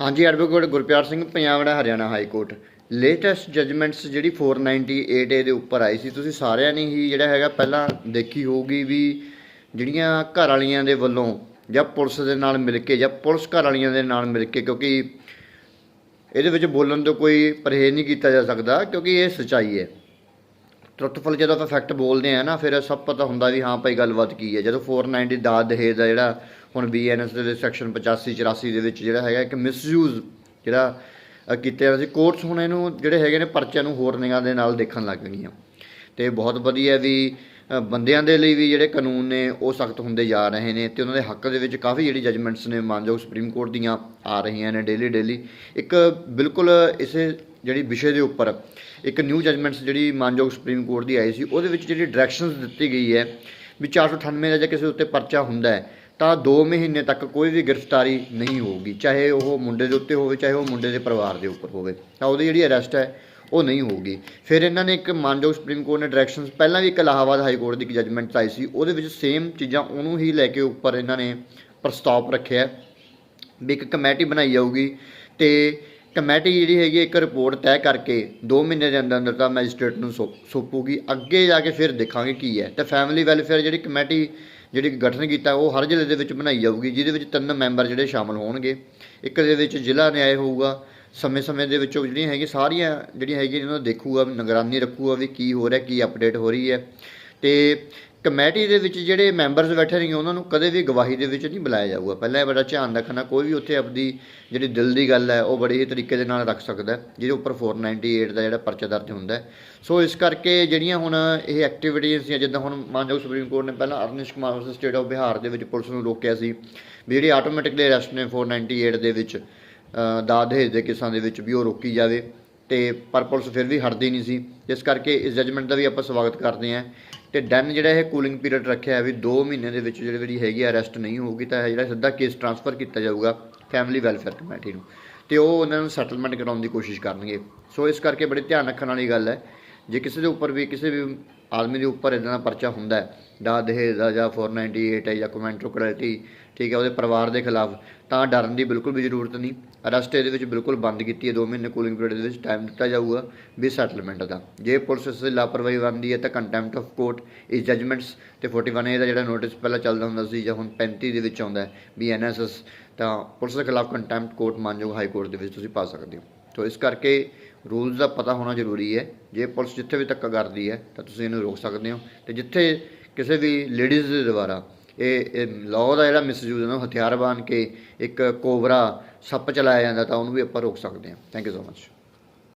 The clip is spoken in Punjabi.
ਹਾਂਜੀ ਐਡਵੋਕੇਟ ਗੁਰਪਿਆਰ ਸਿੰਘ, ਪੰਜਾਬ ਦਾ Haryana high court latest judgements ਜਿਹੜੀ 498 ਏ ਦੇ ਉੱਪਰ ਆਈ ਸੀ, ਤੁਸੀਂ ਸਾਰਿਆਂ ਨੇ ਹੀ ਜਿਹੜਾ ਹੈਗਾ ਪਹਿਲਾਂ ਦੇਖੀ ਹੋਊਗੀ ਵੀ ਜਿਹੜੀਆਂ ਘਰ ਵਾਲੀਆਂ ਦੇ ਵੱਲੋਂ ਜਾਂ ਪੁਲਿਸ ਦੇ ਨਾਲ ਮਿਲ ਕੇ ਜਾਂ ਪੁਲਿਸ ਘਰ ਵਾਲੀਆਂ ਦੇ ਨਾਲ ਮਿਲ ਕੇ, ਕਿਉਂਕਿ ਇਹਦੇ ਵਿੱਚ ਬੋਲਣ ਤੋਂ ਕੋਈ ਪਰਹੇਜ਼ ਨਹੀਂ ਕੀਤਾ ਜਾ ਸਕਦਾ, ਕਿਉਂਕਿ ਇਹ ਸਚਾਈ ਹੈ। ਟਰੁੱਥਫੁਲ ਜਦੋਂ ਆਪਾਂ ਫੈਕਟ ਬੋਲਦੇ ਆ ਨਾ, ਫਿਰ ਸਭ ਪਤਾ ਹੁੰਦਾ ਵੀ ਹਾਂ ਭਾਈ ਗੱਲਬਾਤ ਕੀ ਹੈ। ਜਦੋਂ 490 ਦਾ ਦਹੇਜ ਦਾ ਜਿਹੜਾ ਹੁਣ ਬੀਐਨਐਸ ਦੇ ਸੈਕਸ਼ਨ 85 84 ਦੇ ਵਿੱਚ ਜਿਹੜਾ ਹੈਗਾ ਇੱਕ ਮਿਸਯੂਜ਼ ਜਿਹੜਾ ਕੀਤਾ ਕੀਤੇ ਸੀ। ਕੋਰਟਸ ਹੁਣ ਇਹਨੂੰ ਜਿਹੜੇ ਹੈਗੇ ਨੇ ਪਰਚਿਆਂ ਨੂੰ ਹੋਰ ਨਿਗਾਹ ਦੇ ਨਾਲ ਦੇਖਣ ਲੱਗ ਗਈਆਂ। ਤੇ ਬਹੁਤ ਵਧੀਆ ਵੀ ਬੰਦਿਆਂ ਦੇ ਲਈ ਵੀ ਜਿਹੜੇ ਕਾਨੂੰਨ ਨੇ, ਉਹ ਸਖਤ ਹੁੰਦੇ ਜਾ ਰਹੇ ਨੇ ਤੇ ਉਹਨਾਂ ਦੇ ਹੱਕ ਦੇ ਵਿੱਚ ਕਾਫੀ ਜਿਹੜੀ ਜਜਮੈਂਟਸ ਨੇ ਮਾਨਯੋਗ ਸੁਪਰੀਮ ਕੋਰਟ ਦੀਆਂ ਆ ਰਹੀਆਂ ਨੇ ਡੇਲੀ ਡੇਲੀ ਇੱਕ ਬਿਲਕੁਲ ਇਸੇ ਜਿਹੜੀ ਵਿਸ਼ੇ ਦੇ ਉੱਪਰ ਇੱਕ ਨਿਊ ਜਜਮੈਂਟਸ ਜਿਹੜੀ ਮਾਨਯੋਗ ਸੁਪਰੀਮ ਕੋਰਟ ਦੀ ਆਈ ਸੀ, ਉਹਦੇ ਵਿੱਚ ਜਿਹੜੀ ਡਾਇਰੈਕਸ਼ਨਸ ਦਿੱਤੀ ਗਈ ਹੈ ਵੀ 498 ਦਾ ਜੇ ਕਿਸੇ ਉੱਤੇ ਪਰਚਾ ਹੁੰਦਾ ਹੈ ਤਾਂ 2 ਮਹੀਨੇ ਤੱਕ ਕੋਈ ਵੀ ਗ੍ਰਿਫਤਾਰੀ ਨਹੀਂ ਹੋਊਗੀ, ਚਾਹੇ ਉਹ ਮੁੰਡੇ ਦੇ ਉੱਤੇ ਹੋਵੇ, ਚਾਹੇ ਉਹ ਮੁੰਡੇ ਦੇ ਪਰਿਵਾਰ ਦੇ ਉੱਪਰ ਹੋਵੇ, ਤਾਂ ਉਹਦੀ ਜਿਹੜੀ ਅਰੈਸਟ ਹੈ ਉਹ ਨਹੀਂ ਹੋਊਗੀ। ਫਿਰ ਇਹਨਾਂ ਨੇ ਇੱਕ ਮਾਨਯੋਗ ਸੁਪਰੀਮ ਕੋਰਟ ਨੇ ਡਾਇਰੈਕਸ਼ਨਸ ਪਹਿਲਾਂ ਵੀ ਇੱਕ ਇਲਾਹਾਬਾਦ ਹਾਈ ਕੋਰਟ ਦੀ ਇੱਕ ਜੱਜਮੈਂਟ ਆਈ ਸੀ, ਉਹਦੇ ਵਿੱਚ ਸੇਮ ਚੀਜ਼ਾਂ ਉਹਨੂੰ ਹੀ ਲੈ ਕੇ ਉੱਪਰ ਇਹਨਾਂ ਨੇ ਪ੍ਰਸਤਾਵ ਰੱਖਿਆ ਵੀ ਇੱਕ ਕਮੇਟੀ ਬਣਾਈ ਜਾਊਗੀ ਤੇ ਕਮੇਟੀ ਜਿਹੜੀ ਹੈਗੀ ਇੱਕ ਰਿਪੋਰਟ ਤੈਅ ਕਰਕੇ 2 ਮਹੀਨੇ ਦੇ ਅੰਦਰ ਅੰਦਰ ਤਾਂ ਮੈਜਿਸਟ੍ਰੇਟ ਨੂੰ ਸੌ- ਸੌਂਪੂਗੀ, ਅੱਗੇ ਜਾ ਕੇ ਫਿਰ ਦੇਖਾਂਗੇ ਕੀ ਹੈ। ਤੇ ਫੈਮਿਲੀ ਵੈਲਫੇਅਰ ਜਿਹੜੀ ਕਮੇਟੀ ਜਿਹੜੀ ਗਠਨ ਕੀਤਾ, ਉਹ ਹਰ ਜ਼ਿਲ੍ਹੇ ਦੇ ਵਿੱਚ ਬਣਾਈ ਜਾਊਗੀ, ਜਿਹਦੇ ਵਿੱਚ ਤਿੰਨ ਮੈਂਬਰ ਜਿਹੜੇ ਸ਼ਾਮਲ ਹੋਣਗੇ। ਇੱਕ ਦੇ ਵਿੱਚ ਜ਼ਿਲ੍ਹਾ ਨਿਆਂ ਹੋਊਗਾ, ਸਮੇਂ-ਸਮੇਂ ਦੇ ਵਿੱਚੋਂ ਜਿਹੜੀਆਂ ਹੈਗੀਆਂ, ਸਾਰੀਆਂ ਜਿਹੜੀਆਂ ਹੈਗੀਆਂ, ਇਹਨਾਂ ਨੂੰ ਦੇਖੂਗਾ, ਨਿਗਰਾਨੀ ਰੱਖੂਗਾ ਵੀ ਕੀ ਹੋ ਰਿਹਾ, ਕੀ ਅਪਡੇਟ ਹੋ ਰਹੀ ਹੈ। ਤੇ ਕਮੇਟੀ ਦੇ ਵਿੱਚ ਜਿਹੜੇ ਮੈਂਬਰਸ ਬੈਠੇ ਨੇ ਉਹਨਾਂ ਨੂੰ ਕਦੇ ਵੀ ਗਵਾਹੀ ਦੇ ਵਿੱਚ ਨਹੀਂ ਬੁਲਾਇਆ ਜਾਊਗਾ। ਪਹਿਲਾਂ ਇਹ ਬੜਾ ਧਿਆਨ ਰੱਖਣਾ ਕੋਈ ਵੀ ਉੱਥੇ ਆਪਦੀ ਜਿਹੜੀ ਦਿਲ ਦੀ ਗੱਲ ਹੈ ਉਹ ਬੜੇ ਹੀ ਤਰੀਕੇ ਦੇ ਨਾਲ ਰੱਖ ਸਕਦਾ ਜਿਹਦੇ ਉੱਪਰ 498 ਦਾ ਜਿਹੜਾ ਪਰਚਾ ਦਰਜ ਹੁੰਦਾ ਸੋ ਇਸ ਕਰਕੇ ਜਿਹੜੀਆਂ ਹੁਣ ਇਹ ਐਕਟੀਵਿਟੀਆਂ ਸੀ ਜਿੱਦਾਂ ਹੁਣ ਮਾਨਯੋਗ ਸੁਪਰੀਮ ਕੋਰਟ ਨੇ ਪਹਿਲਾਂ Arnesh Kumar versus state of Bihar ਦੇ ਵਿੱਚ ਪੁਲਿਸ ਨੂੰ ਰੋਕਿਆ ਸੀ ਵੀ ਜਿਹੜੀ ਆਟੋਮੈਟਿਕਲੀ ਅਰੈਸਟ ਨੇ 498 ਦੇ ਵਿੱਚ ਅ, ਦਹੇਜ ਦੇ ਕੇਸਾਂ ਦੇ ਵਿੱਚ ਵੀ ਉਹ ਰੋਕੀ ਜਾਵੇ ਤੇ ਪਰ ਪੁਲਿਸ ਫਿਰ ਵੀ ਹਟਦੀ ਨਹੀਂ ਸੀ। ਇਸ ਕਰਕੇ ਇਸ ਜਜਮੈਂਟ ਦਾ ਵੀ ਆਪਾਂ ਸਵਾਗਤ ਕਰਦੇ ਹਾਂ। ਤੇ ਦੈਨ ਜਿਹੜਾ ਇਹ ਕੂਲਿੰਗ ਪੀਰੀਅਡ ਰੱਖਿਆ ਹੈ ਵੀ 2 ਮਹੀਨੇ ਦੇ ਵਿੱਚ ਜਿਹੜੀ ਜਿਹੜੀ ਹੈਗੀ ਅਰੈਸਟ ਨਹੀਂ ਹੋਊਗੀ, ਤਾਂ ਜਿਹੜਾ ਸਿੱਧਾ ਕੇਸ ਟ੍ਰਾਂਸਫਰ ਕੀਤਾ ਜਾਊਗਾ ਫੈਮਿਲੀ ਵੈਲਫੇਅਰ ਕਮੇਟੀ ਨੂੰ। ਤੇ ਉਹ ਉਹਨਾਂ ਨੂੰ ਸੈਟਲਮੈਂਟ ਕਰਾਉਣ ਦੀ ਕੋਸ਼ਿਸ਼ ਕਰਨਗੇ। ਸੋ ਇਸ ਕਰਕੇ ਬੜੇ ਧਿਆਨ ਰੱਖਣ ਵਾਲੀ ਗੱਲ ਹੈ, ਜੇ ਕਿਸੇ ਦੇ ਉੱਪਰ ਵੀ, ਕਿਸੇ ਵੀ ਆਦਮੀ ਦੇ ਉੱਪਰ ਇਦਾਂ ਦਾ ਪਰਚਾ ਹੁੰਦਾ ਹੈ। ਦਾ ਦਹੇਜ ਦਾ ਜਾਂ 498 ਹੈ ਜਾਂ ਕਮੈਂਟਰੋ ਕ੍ਰੈਡਿਟੀ ਠੀਕ ਹੈ, ਉਹਦੇ ਪਰਿਵਾਰ ਦੇ ਖਿਲਾਫ, ਤਾਂ ਡਰਨ ਦੀ ਬਿਲਕੁਲ ਵੀ ਜ਼ਰੂਰਤ ਨਹੀਂ। ਅਰੈਸਟ ਇਹਦੇ ਵਿੱਚ ਬਿਲਕੁਲ ਬੰਦ ਕੀਤੀ ਹੈ 2 ਮਹੀਨੇ ਕੂਲਿੰਗ ਪੀਰੀਅਡ ਦੇ ਵਿੱਚ ਟਾਈਮ ਦਿੱਤਾ ਜਾਊਗਾ ਵੀ ਸੈਟਲਮੈਂਟ ਦਾ। ਜੇ ਪੁਲਿਸ ਇਸ ਦੀ ਲਾਪਰਵਾਹੀ ਬਣਦੀ ਹੈ ਤਾਂ ਕੰਟੈਂਪਟ ਆਫ ਕੋਰਟ ਇਸ ਜਜਮੈਂਟਸ ਤੇ 41 ਏ ਦਾ ਜਿਹੜਾ ਨੋਟਿਸ ਪਹਿਲਾਂ ਚੱਲਦਾ ਹੁੰਦਾ ਸੀ ਜਾਂ ਹੁਣ 35 ਦੇ ਵਿੱਚ ਆਉਂਦਾ ਹੈ ਵੀ ਐਨਐਸਐਸ ਤਾਂ ਪੁਲਿਸ ਦੇ ਖਿਲਾਫ ਕੰਟੈਂਪਟ ਕੋਰਟ ਮਾਨਯੋਗ ਹਾਈ ਕੋਰਟ ਦੇ ਵਿੱਚ ਤੁਸੀਂ ਪਾ ਸਕਦੇ ਹੋ। ਤੋ ਇਸ ਕਰਕੇ ਰੂਲਸ ਦਾ ਪਤਾ ਹੋਣਾ ਜ਼ਰੂਰੀ ਹੈ। ਜੇ ਪੁਲਿਸ ਜਿੱਥੇ ਵੀ ਧੱਕਾ ਕਰਦੀ ਹੈ, ਤਾਂ ਤੁਸੀਂ ਇਹਨੂੰ ਰੋਕ ਸਕਦੇ ਹੋ। ਤੇ ਜਿੱਥੇ ਕਿਸੇ ਵੀ ਲੇਡੀਜ਼ ਦੇ ਦੁਆਰਾ ਇਹ ਲਾਅ ਦਾ ਜਿਹੜਾ ਮਿਸਯੂਜ਼ ਹੈ ਉਹ ਹਥਿਆਰ ਬਣ ਕੇ ਇੱਕ ਕੋਬਰਾ ਸੱਪ ਚਲਾਇਆ ਜਾਂਦਾ, ਤਾਂ ਉਹਨੂੰ ਵੀ ਆਪਾਂ ਰੋਕ ਸਕਦੇ ਹਾਂ। Thank you so much